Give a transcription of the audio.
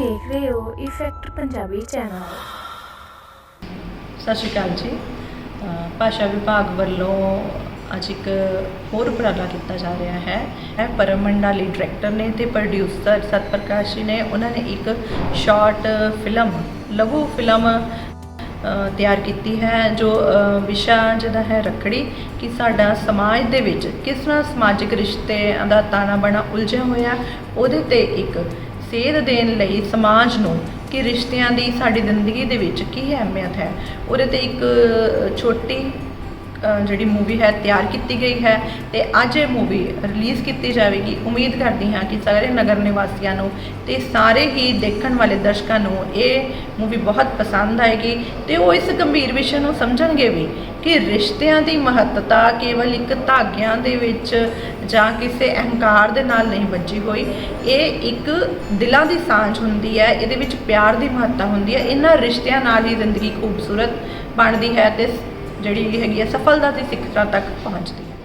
ਵੇਖ ਰਹੇ ਹੋ ਇਫੈਕਟ ਪੰਜਾਬੀ ਚੈਨਲ ਸਤਿ ਸ਼੍ਰੀ ਅਕਾਲ ਜੀ। ਭਾਸ਼ਾ ਵਿਭਾਗ ਵੱਲੋਂ ਅੱਜ ਇੱਕ ਹੋਰ ਉਪਰਾਲਾ ਕੀਤਾ ਜਾ ਰਿਹਾ ਹੈ। ਇਹ ਪਰਮ ਮੰਡਾਲੀ ਡਾਇਰੈਕਟਰ ਨੇ ਤੇ ਪ੍ਰੋਡਿਊਸਰ ਸਤਪ੍ਰਕਾਸ਼ ਜੀ ਨੇ, ਉਹਨਾਂ ਨੇ ਇੱਕ ਸ਼ਾਰਟ ਫਿਲਮ ਲਘੂ ਫਿਲਮ ਤਿਆਰ ਕੀਤੀ ਹੈ, ਜੋ ਵਿਸ਼ਾ ਜਿਹਦਾ ਹੈ ਰੱਖੜੀ, ਕਿ ਸਾਡਾ ਸਮਾਜ ਦੇ ਵਿੱਚ ਕਿਸ ਤਰ੍ਹਾਂ ਸਮਾਜਿਕ ਰਿਸ਼ਤੇ ਦਾ ਤਾਣਾ ਬਣਾ ਉਲਝਿਆ ਹੋਇਆ, ਉਹਦੇ ਤੇ ਇੱਕ ਸੇਧ ਦੇਣ ਲਈ ਸਮਾਜ ਨੂੰ ਕਿ ਰਿਸ਼ਤਿਆਂ ਦੀ ਸਾਡੀ ਜ਼ਿੰਦਗੀ ਦੇ ਵਿੱਚ ਕੀ ਅਹਿਮੀਅਤ ਹੈ। ਉਹਦੇ ਤੇ ਇੱਕ ਛੋਟੀ ਜਿਹੜੀ ਮੂਵੀ ਹੈ, ਤਿਆਰ ਕੀਤੀ ਗਈ ਹੈ ਤੇ ਅੱਜ ਇਹ ਮੂਵੀ ਰਿਲੀਜ਼ ਕੀਤੀ ਜਾਵੇਗੀ। ਉਮੀਦ ਕਰਦੀ ਹਾਂ ਕਿ ਸਾਰੇ ਨਗਰ ਨਿਵਾਸੀਆਂ ਨੂੰ ਤੇ ਸਾਰੇ ਹੀ ਦੇਖਣ ਵਾਲੇ ਦਰਸ਼ਕਾਂ ਨੂੰ ਇਹ ਮੂਵੀ ਬਹੁਤ ਪਸੰਦ ਆਏਗੀ ਤੇ ਉਹ ਇਸ ਗੰਭੀਰ ਵਿਸ਼ੇ ਨੂੰ ਸਮਝਣਗੇ ਵੀ ਕਿ ਰਿਸ਼ਤਿਆਂ ਦੀ ਮਹੱਤਤਾ ਕੇਵਲ ਇੱਕ ਧਾਗਿਆਂ ਦੇ ਵਿੱਚ ਜਾਂ ਕਿਸੇ ਅਹੰਕਾਰ ਦੇ ਨਾਲ ਨਹੀਂ ਬੱਝੀ ਹੋਈ। ਇਹ ਇੱਕ ਦਿਲਾਂ ਦੀ ਸਾਂਝ ਹੁੰਦੀ ਹੈ, ਇਹਦੇ ਵਿੱਚ ਪਿਆਰ ਦੀ ਮਹੱਤਤਾ ਹੁੰਦੀ ਹੈ। ਇਹਨਾਂ ਰਿਸ਼ਤਿਆਂ ਨਾਲ ਹੀ ਜ਼ਿੰਦਗੀ ਖੂਬਸੂਰਤ ਬਣਦੀ ਹੈ ਤੇ ਜਿਹੜੀ ਹੈਗੀ ਹੈ ਸਫਲਤਾ ਦੀ ਸਿਖਰਾਂ ਤੱਕ ਪਹੁੰਚਦੀ ਹੈ।